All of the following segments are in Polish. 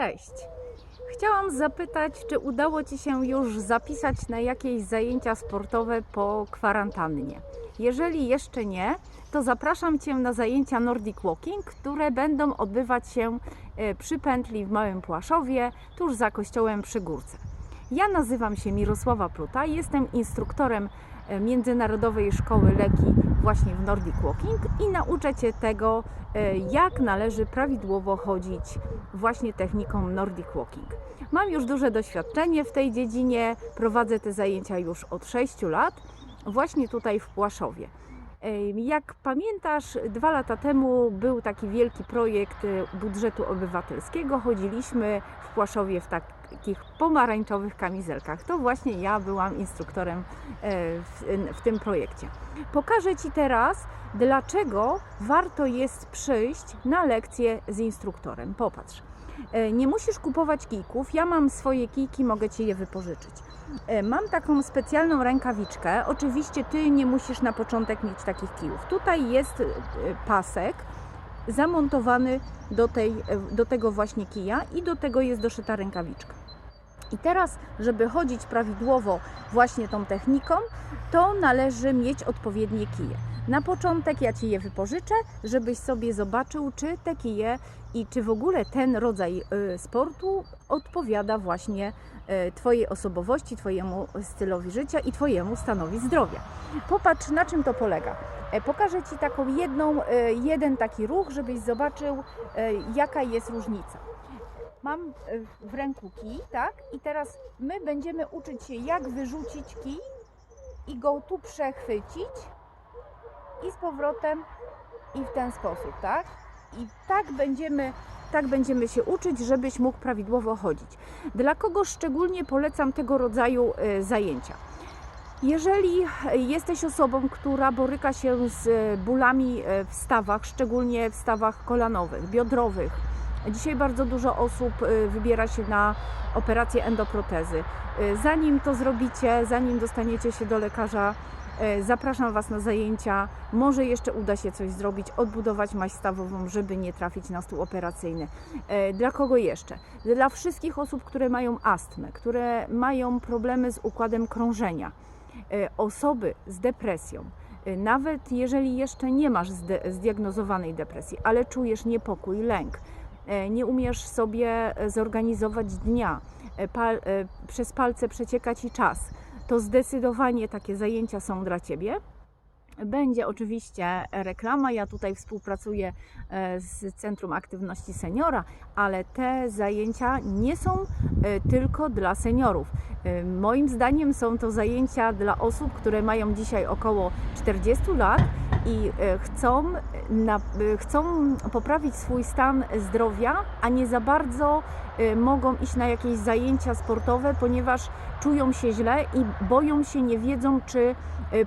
Cześć! Chciałam zapytać, czy udało Ci się już zapisać na jakieś zajęcia sportowe po kwarantannie? Jeżeli jeszcze nie, to zapraszam Cię na zajęcia Nordic Walking, które będą odbywać się e, przy pętli w Małym Płaszowie, tuż za kościołem przy Górce. Ja nazywam się Mirosława Pluta, jestem instruktorem Międzynarodowej Szkoły Leki właśnie w Nordic Walking i nauczę Cię tego, e, jak należy prawidłowo chodzić właśnie techniką Nordic Walking. Mam już duże doświadczenie w tej dziedzinie, prowadzę te zajęcia już od 6 lat, właśnie tutaj w Płaszowie. E, Jak pamiętasz, dwa lata temu był taki wielki projekt e, budżetu obywatelskiego. Chodziliśmy w Płaszowie w takich pomarańczowych kamizelkach. To właśnie ja byłam instruktorem e, w, w tym projekcie. Pokażę Ci teraz, dlaczego warto jest przyjść na lekcję z instruktorem. Popatrz. E, Nie musisz kupować kijków. Ja mam swoje kijki, mogę Ci je wypożyczyć. E, Mam taką specjalną rękawiczkę. Oczywiście Ty nie musisz na początek mieć takich kijów. Tutaj jest pasek zamontowany do, tej, e, do tego właśnie kija i do tego jest doszyta rękawiczka. I teraz, żeby chodzić prawidłowo właśnie tą techniką, to należy mieć odpowiednie kije. Na początek ja Ci je wypożyczę, żebyś sobie zobaczył, czy te kije i czy w ogóle ten rodzaj y, sportu odpowiada właśnie y, Twojej osobowości, Twojemu stylowi życia i Twojemu stanowi zdrowia. Popatrz, na czym to polega. E, Pokażę Ci taką jedną, y, jeden taki ruch, żebyś zobaczył, jaka jest różnica. Mam y, w ręku kij, tak? I teraz my będziemy uczyć się, jak wyrzucić kij i go tu przechwycić i z powrotem i w ten sposób, tak? I tak będziemy, tak będziemy się uczyć, żebyś mógł prawidłowo chodzić. Dla kogo szczególnie polecam tego rodzaju y, zajęcia? Jeżeli jesteś osobą, która boryka się z bólami w stawach, szczególnie w stawach kolanowych, biodrowych, Dzisiaj bardzo dużo osób y, wybiera się na operację endoprotezy. Y, Zanim to zrobicie, zanim dostaniecie się do lekarza, y, zapraszam Was na zajęcia. Może jeszcze uda się coś zrobić, odbudować maść stawową, żeby nie trafić na stół operacyjny. Dla kogo jeszcze? Dla wszystkich osób, które mają astmę, które mają problemy z układem krążenia, osoby z depresją. Nawet jeżeli jeszcze nie masz zdiagnozowanej depresji, ale czujesz niepokój, lęk, nie umiesz sobie e, zorganizować dnia, e, pal, e, przez palce przecieka ci czas, to zdecydowanie takie zajęcia są dla ciebie. Będzie oczywiście reklama. Ja tutaj współpracuję e, z Centrum Aktywności Seniora, ale te zajęcia nie są e, tylko dla seniorów. E, Moim zdaniem są to zajęcia dla osób, które mają dzisiaj około 40 lat i e, chcą, na, e, chcą poprawić swój stan zdrowia, a nie za bardzo e, mogą iść na jakieś zajęcia sportowe, ponieważ czują się źle i boją się, nie wiedzą, czy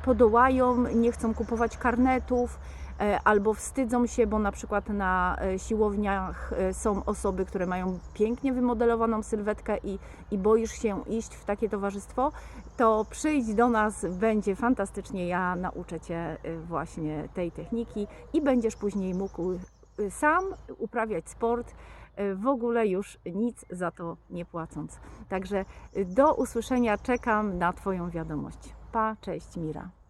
podołają, nie chcą kupować karnetów. E, Albo wstydzą się, bo na przykład na e, siłowniach e, są osoby, które mają pięknie wymodelowaną sylwetkę i, i boisz się iść w takie towarzystwo, to przyjdź do nas, będzie fantastycznie. Ja nauczę Cię właśnie tej techniki i będziesz później mógł sam uprawiać sport, w ogóle już nic za to nie płacąc. Także do usłyszenia, czekam na Twoją wiadomość. Pa, cześć Mira.